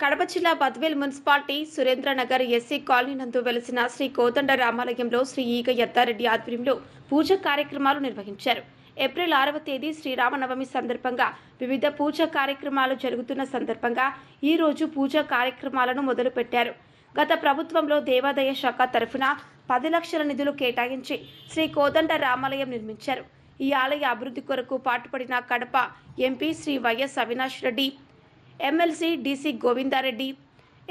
కడప జిల్లా Badvel municipality Surendranagar SC colony నందు వెలసిన శ్రీ కోదండ రామాలయంలో శ్రీ ఈగ యత్తారెడ్డి ఆధ్వర్యంలో పూజ కార్యక్రమాలు నిర్వహించారు. ఏప్రిల్ ఆరవ తేదీ శ్రీరామనవమి సందర్భంగా వివిధ పూజ కార్యక్రమాలు జరుగుతున్న సందర్భంగా ఈ రోజు పూజ కార్యక్రమాలను మొదలుపెట్టారు. గత ప్రభుత్వంలో దేవాదాయ శాఖ తరఫున పది లక్షల నిధులు కేటాయించి శ్రీ కోదండ రామాలయం నిర్మించారు. ఈ ఆలయ అభివృద్ధి కొరకు పాటుపడిన Kadapa MP Sri YS Avinash Reddy MLC DC Govindareddy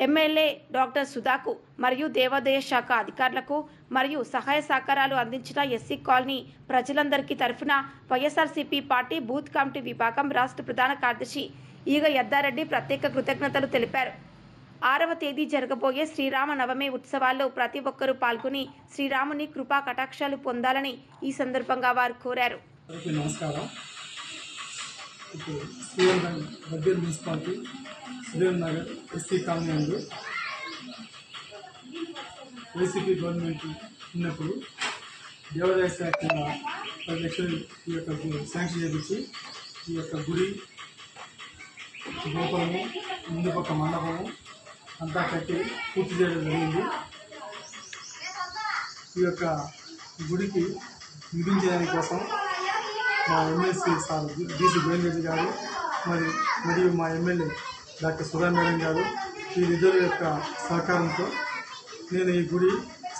MLA doctor సుధాకు మరియు దేవాదాయ శాఖ అధికారులకు మరియు సహాయ సహకారాలు అందించిన ఎస్సీ కాలనీ ప్రజలందరికీ తరఫున వైఎస్ఆర్సీపీ పార్టీ బూత్ కమిటీ విభాగం రాష్ట్ర ప్రధాన కార్యదర్శి ఈగ యద్దారెడ్డి ప్రత్యేక కృతజ్ఞతలు తెలిపారు. ఆరవ తేదీ జరగబోయే శ్రీరామ నవమి ఉత్సవాల్లో ప్రతి ఒక్కరూ పాల్గొని శ్రీరాముని కృపా కటాక్షాలు పొందాలని ఈ సందర్భంగా వారు కోరారు. నమస్కారం. ఇప్పుడు శ్రీరంగం దగ్గర municipality Sriram Nagar SC colony అందు వైసీపీ గవర్నమెంట్ ఉన్నప్పుడు దేవాదాయ శాఖ పది లక్షలు ఈ యొక్క శాంక్షన్ చేయించి ఈ యొక్క గుడి గోపురము ముందు పక్క మండపము అంతా కట్టి పూర్తి చేయడం జరిగింది. ఈ యొక్క గుడికి నిర్మించడానికి కోసం మా ఎమ్మెల్సీ సార్ డీసీ గోవిందరెడ్డి గారు మరి మరియు మా ఎమ్మెల్యే డాక్టర్ సుధా మేడం గారు వీరిద్దరు యొక్క సహకారంతో నేను ఈ గుడి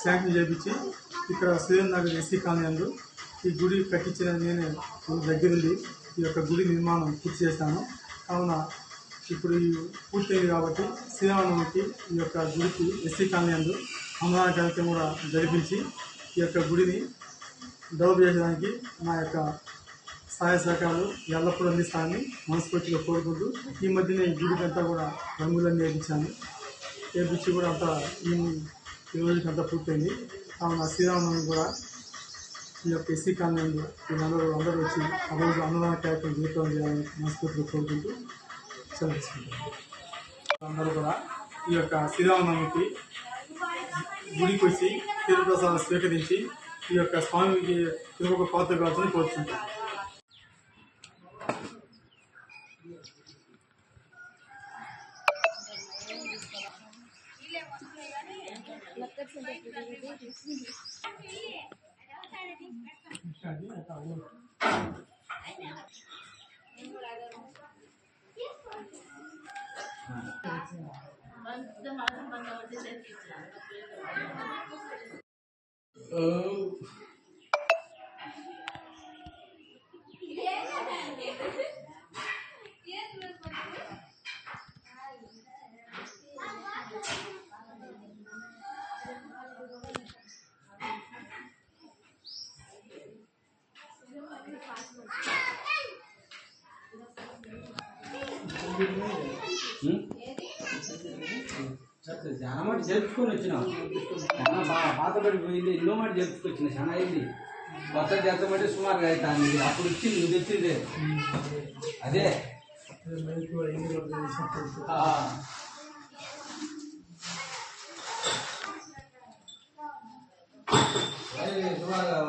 శాంక్షన్ చేపించి ఇక్కడ సురేంద్ర నగర్ ఎస్సీ కాలనీ ఈ గుడి కట్టించిన నేనే దగ్గరుండి ఈ యొక్క గుడి నిర్మాణం పూర్తి చేశాను. కావున ఇప్పుడు ఈ పూర్తయింది కాబట్టి శ్రీరామనవమికి ఈ యొక్క గుడికి ఎస్సీ కాలనీ నందు కార్యక్రమం కూడా జరిపించి ఈ యొక్క గుడిని డెవలప్ చేయడానికి నా యొక్క సహాయ సహకారాలు ఎల్లప్పుడూ అందిస్తానని మనస్ఫూర్తిగా కోరుకుంటూ ఈ మధ్యనే ఈ గుడికి అంతా కూడా రంగులన్నీ వేయించాను. నేర్పించి కూడా అంతా ఈ రోజుకి అంతా పూర్తయింది. కావున శ్రీరామనవమి కూడా ఈ యొక్క ఎస్సీ కాలనీ వీళ్ళందరూ అందరూ వచ్చి ఆ రోజు అన్నదాన కార్యక్రమం జీవితం చేయాలని మనస్ఫూర్తిగా కోరుకుంటూ సెలవు అందరూ కూడా ఈ యొక్క శ్రీరామనవమికి గుడికి వచ్చి తీర్థప్రసాదం స్వీకరించి ఈ యొక్క స్వామికి తిరుమల పాత్ర కావాల్సిన కోరుతుంటాను मतलब Oh. చాలా మాట జరుపుకొని వచ్చినాం చాలా బాగా పాతబడిపోయింది ఎన్నో మాట జరుపుకొచ్చిన చాలా అయింది కొత్త చేతమంటే సుమారుగా అవుతాను అప్పుడు వచ్చింది నువ్వు తెచ్చిందే అదే సుమారు సుమారుగా